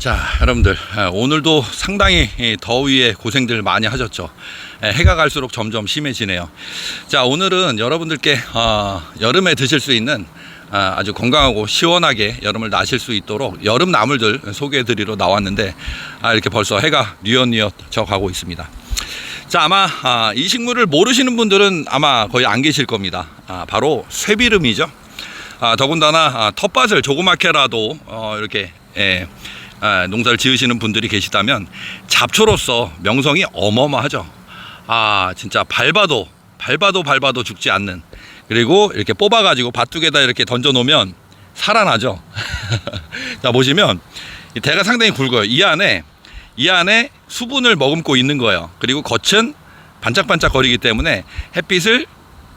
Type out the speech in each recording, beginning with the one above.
자, 여러분들 아, 오늘도 상당히 이 더위에 고생들 많이 하셨죠. 예, 해가 갈수록 점점 심해지네요. 자, 오늘은 여러분들께 어, 여름에 드실 수 있는 아, 아주 건강하고 시원하게 여름을 나실 수 있도록 여름 나물들 소개해 드리러 나왔는데 아, 이렇게 벌써 해가 뉘엿뉘엿 져 가고 있습니다. 자, 아마 아, 이 식물을 모르시는 분들은 아마 거의 안 계실 겁니다. 아, 바로 쇠비름이죠. 아, 더군다나 아, 텃밭을 조그맣게라도 어, 이렇게 예, 아, 농사를 지으시는 분들이 계시다면 잡초로서 명성이 어마어마하죠. 아 진짜 밟아도 밟아도 밟아도 죽지 않는 그리고 이렇게 뽑아가지고 밭둑에다 이렇게 던져놓으면 살아나죠. 자 보시면 이 대가 상당히 굵어요. 이 안에 이 안에 수분을 머금고 있는 거예요. 그리고 겉은 반짝반짝 거리기 때문에 햇빛을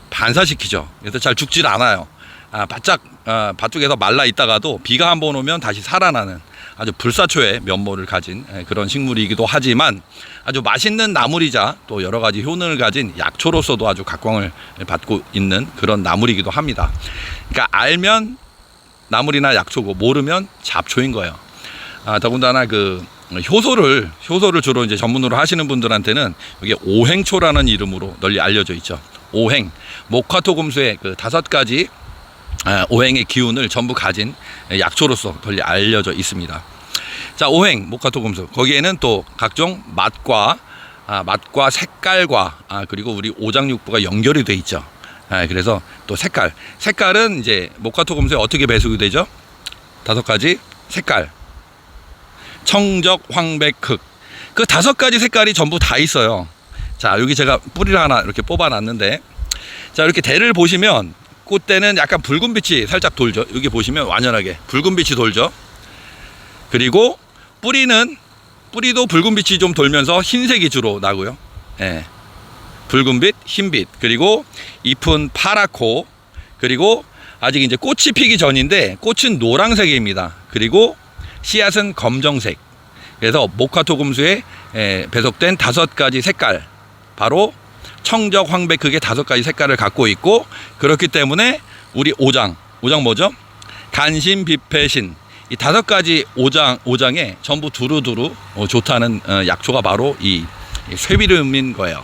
반사시키죠. 그래서 잘 죽질 않아요. 아, 바짝 아, 밭쪽에서 말라 있다가도 비가 한 번 오면 다시 살아나는 아주 불사초의 면모를 가진 예, 그런 식물이기도 하지만 아주 맛있는 나물이자 또 여러 가지 효능을 가진 약초로서도 아주 각광을 받고 있는 그런 나물이기도 합니다. 그러니까 알면 나물이나 약초고 모르면 잡초인 거예요. 아, 더군다나 그 효소를 효소를 주로 이제 전문으로 하시는 분들한테는 이게 오행초라는 이름으로 널리 알려져 있죠. 오행 목화토 금수의 그 다섯 가지 아, 오행의 기운을 전부 가진 약초로서 널리 알려져 있습니다. 자, 오행 목화토 금수 거기에는 또 각종 맛과 아, 맛과 색깔과 아, 그리고 우리 오장육부가 연결이 돼 있죠. 아, 그래서 또 색깔 색깔은 이제 목화토 금수에 어떻게 배수가 되죠? 다섯 가지 색깔 청적, 황백, 흑. 그 다섯 가지 색깔이 전부 다 있어요. 자, 여기 제가 뿌리를 하나 이렇게 뽑아 놨는데, 자, 이렇게 대를 보시면, 꽃대는 약간 붉은 빛이 살짝 돌죠. 여기 보시면 완연하게 붉은 빛이 돌죠. 그리고 뿌리는, 뿌리도 붉은 빛이 좀 돌면서 흰색이 주로 나고요. 예. 붉은빛, 흰빛, 그리고 잎은 파랗고, 그리고 아직 이제 꽃이 피기 전인데, 꽃은 노란색입니다. 그리고 씨앗은 검정색. 그래서 목화토 금수에 에, 배속된 다섯 가지 색깔, 바로 청적, 황백, 그게 다섯 가지 색깔을 갖고 있고 그렇기 때문에 우리 오장, 오장 뭐죠? 간신, 비패신 이 다섯 가지 오장 오장에 전부 두루두루 어, 좋다는 어, 약초가 바로 이, 이 쇠비름인 거예요.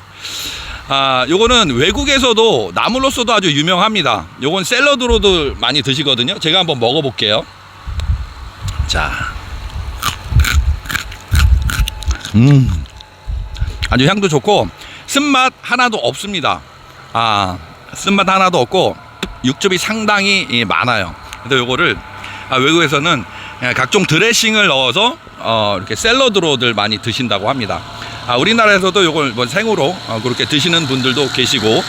아, 요거는 외국에서도 나물로서도 아주 유명합니다. 요건 샐러드로도 많이 드시거든요. 제가 한번 먹어볼게요. 자, 음, 아주 향도 좋고 쓴맛 하나도 없습니다. 아, 쓴맛 하나도 없고 육즙이 상당히 이, 많아요. 그래서 요거를 아, 외국에서는 각종 드레싱을 넣어서 어, 이렇게 샐러드로들 많이 드신다고 합니다. 아, 우리나라에서도 요걸 뭐 생으로 어, 그렇게 드시는 분들도 계시고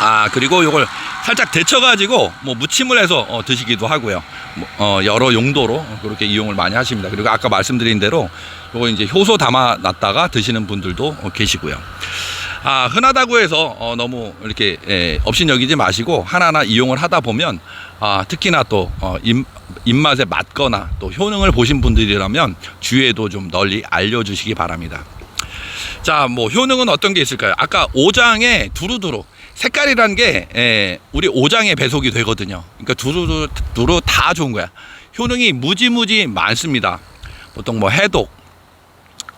아 그리고 요걸 살짝 데쳐가지고 뭐 무침을 해서 어, 드시기도 하고요. 뭐, 어, 여러 용도로 그렇게 이용을 많이 하십니다. 그리고 아까 말씀드린 대로 요거 이제 효소 담아 놨다가 드시는 분들도 어, 계시고요. 아 흔하다고 해서 어, 너무 이렇게 예, 업신여기지 마시고 하나하나 이용을 하다 보면 아 특히나 또 어, 입, 입맛에 맞거나 또 효능을 보신 분들이라면 주위에도 좀 널리 알려주시기 바랍니다. 자, 뭐 효능은 어떤 게 있을까요? 아까 오장에 두루두루 색깔이란 게 에, 우리 오장에 배속이 되거든요. 그러니까 두루두루 두루 다 좋은 거야. 효능이 무지무지 많습니다. 보통 뭐 해독,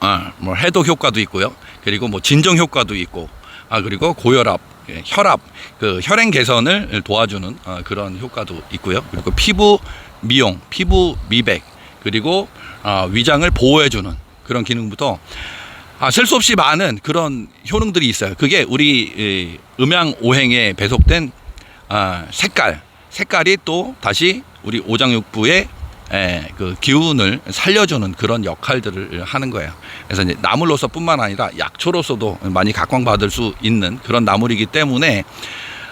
아, 뭐 해독 효과도 있고요. 그리고 뭐 진정 효과도 있고, 아 그리고 고혈압, 예, 혈압, 그 혈행 개선을 도와주는 어, 그런 효과도 있고요. 그리고 피부 미용, 피부 미백, 그리고 어, 위장을 보호해주는 그런 기능부터 아, 셀수 없이 많은 그런 효능들이 있어요. 그게 우리 이, 음양 오행에 배속된 아, 색깔, 색깔이 또 다시 우리 오장육부의 에, 그 기운을 살려주는 그런 역할들을 하는 거예요. 그래서 이제 나물로서뿐만 아니라 약초로서도 많이 각광받을 수 있는 그런 나물이기 때문에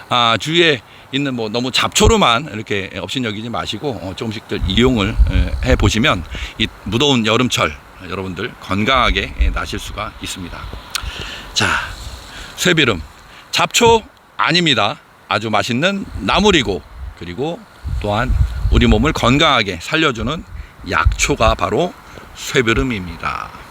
아, 주위에 있는 뭐 너무 잡초로만 이렇게 업신여기지 마시고 어, 조금씩들 이용을 에, 해 보시면 이 무더운 여름철 여러분들 건강하게 예, 나실 수가 있습니다. 자, 쇠비름 잡초 아닙니다. 아주 맛있는 나물이고 그리고 또한 우리 몸을 건강하게 살려주는 약초가 바로 쇠비름입니다.